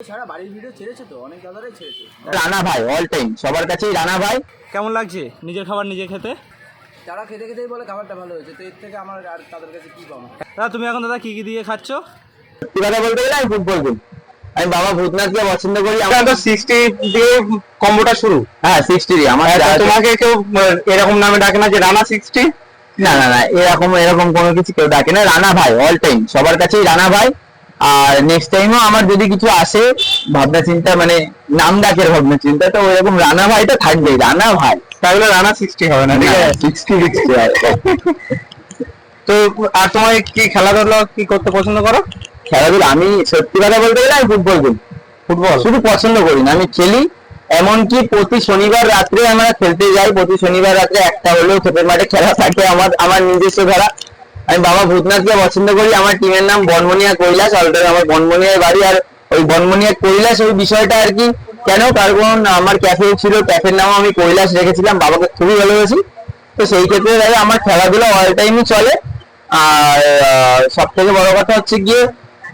সারা বাড়ির ভিডিও ছেড়েছে তো অনেক দাদারাই ছেড়েছে। রানা ভাই অল টাইম সবার কাছেই রানা ভাই। কেমন লাগছে নিজের খাবার নিজে খেতে? তারা খেতে খেতেই বলে খাবারটা ভালো হয়েছে তো এর থেকে আমার আর তাদের কাছে কি পাবো? দাদা তুমি এখন দাদা কি কি দিয়ে খাচ্ছ? সত্যি কথা বলতে গেলে আমি ফুটবল দিন আমি বাবা ভূতনাথকে পছন্দ করি আমার তো সিক্সটি দিয়ে কম্বোটা শুরু। হ্যাঁ সিক্সটি দিয়ে আমার তোমাকে কেউ এরকম নামে ডাকে না যে রানা সিক্সটি না না না এরকম এরকম কোনো কিছু কেউ ডাকে না। রানা ভাই অল টাইম সবার কাছেই রানা ভাই। আর নেক্সট টাইমও আমার যদি কিছু আসে ভাবনা চিন্তা মানে নাম ডাকের ভাবনা চিন্তা তো ওইরকম রানা ভাই তো থাকবেই রানা ভাই। তাহলে রানা সিক্সটি হবে না ঠিক আছে? সিক্সটি সিক্সটি তো আর তোমার কি খেলাধুলা কি করতে পছন্দ করো? খেলাধুলা আমি সত্যি কথা বলতে গেলে আমি ফুটবল খেলি। ফুটবল? শুধু পছন্দ করি না আমি খেলি। এমনকি প্রতি শনিবার রাত্রে আমরা খেলতে যাই প্রতি শনিবার রাত্রে একটা হলেও খেতের মাঠে খেলা থাকে আমার আমার নিজস্ব খেলা। আমি বাবা ভূতনাথকে পছন্দ করি, আমার টিমের নাম বনমনিয়া কৈলাস অলরেডি আমার বনমনিয়ার বাড়ি, আর ওই বনমনিয়া কৈলাস, ওই বিষয়টা আর কি। কেন? কারণ আমার ক্যাফে ছিল ক্যাফের নাম আমি কৈলাস রেখেছিলাম, বাবাকে খুবই ভালোবাসি। তো সেই ক্ষেত্রে দাদা, আমার খেলাধুলা অল টাইমই চলে। আর সব থেকে বড় কথা হচ্ছে গিয়ে,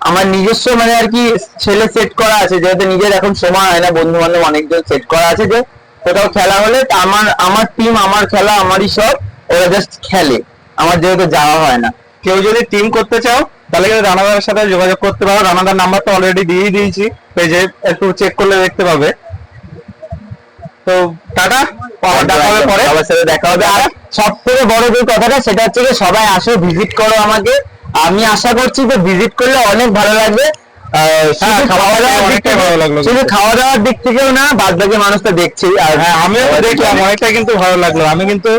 আমার নিজস্ব মানে আর কি ছেলে সেট করা আছে, যেহেতু নিজের এখন সময় হয় না বন্ধু বান্ধব অনেকজন সেট করা আছে যে, কোথাও খেলা হলে, আমার আমার টিম আমার খেলা, আমারই সব, ওরা জাস্ট খেলে। আমার যেহেতু যাওয়া হয় না। কেউ যদি টিম করতে চাও তাহলে কিন্তু রানাদার সাথে যোগাযোগ করতে পারো। রানাদার নাম্বার তো অলরেডি দিয়ে দিয়েছি। পেজে একটু চেক করলে দেখতে পাবে। তো টাটা আবার দেখা হবে পরে। সবার সাথে দেখা হবে। আর সব থেকে বড় যে কথাটা সেটা হচ্ছে যে সবাই আসো ভিজিট করো আমাকে। আমি আশা করছি যে ভিজিট করলে অনেক ভালো লাগবে। খাওয়া দাওয়ার দিক অনেকটাই থেকে ভালো লাগল। শুধু খাওয়া দাওয়ার দিক থেকেও না বাদ বাকি মানুষ তো আর হ্যাঁ আমিও তো দেখলাম অনেকটা কিন্তু ভালো লাগল। আমি কিন্তু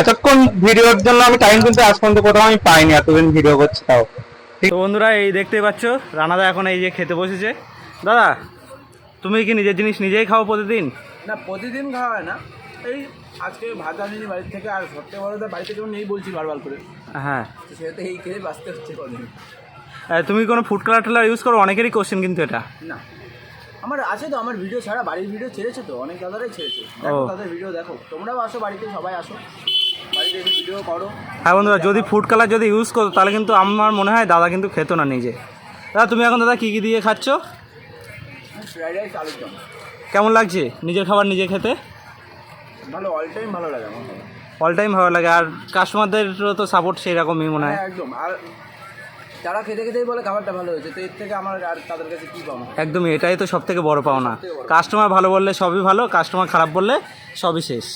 এতক্ষণ ভিডিওর জন্য আমি টাইম কিন্তু আজ পর্যন্ত কোথাও আমি পাইনি এতদিন ভিডিও করছি তাও। তো বন্ধুরা এই দেখতে পাচ্ছ রানাদা এখন এই যে খেতে বসেছে। দাদা তুমি কি নিজের জিনিস নিজেই খাও প্রতিদিন? না প্রতিদিন খাওয়া হয় না। এই আজকে ভাত আনিনি বাড়ির থেকে আর সবথেকে বড় বাড়িতে নেই বলছি বারবার করে। হ্যাঁ। তো সেটাতে এই খেয়ে বাঁচতে হচ্ছে কদিন। তুমি কোনো ফুড কালার টালার ইউজ করো? অনেকেরই কোশ্চেন কিন্তু এটা। না। আমার আছে তো আমার ভিডিও ছাড়া বাড়ির ভিডিও ছেড়েছে তো অনেক দাদারাই ছেড়েছে। তাদের ভিডিও দেখো। তোমরাও আসো বাড়িতে সবাই আসো। বাড়িতে এসে ভিডিও করো। হ্যাঁ বন্ধুরা যদি ফুড কালার যদি ইউজ করো তাহলে কিন্তু আমার মনে হয় দাদা কিন্তু খেত না নিজে। দাদা তুমি এখন দাদা কী কী দিয়ে খাচ্ছ? ফ্রাইড রাইস আলুর দম। কেমন লাগছে নিজের খাবার নিজে খেতে? ভালো অল টাইম ভালো লাগে আমার। অল টাইম ভালো লাগে আর কাস্টমারদেরও তো সাপোর্ট সেই রকমই মনে হয়। হ্যাঁ একদম। আর তারা খেতে খেতেই বলে খাবারটা ভালো হয়েছে তো এর থেকে আমার আর তাদের কাছে কী পাবো একদমই এটাই তো সব থেকে বড় পাওনা। কাস্টমার ভালো বললে সবই ভালো কাস্টমার খারাপ বললে সবই শেষ।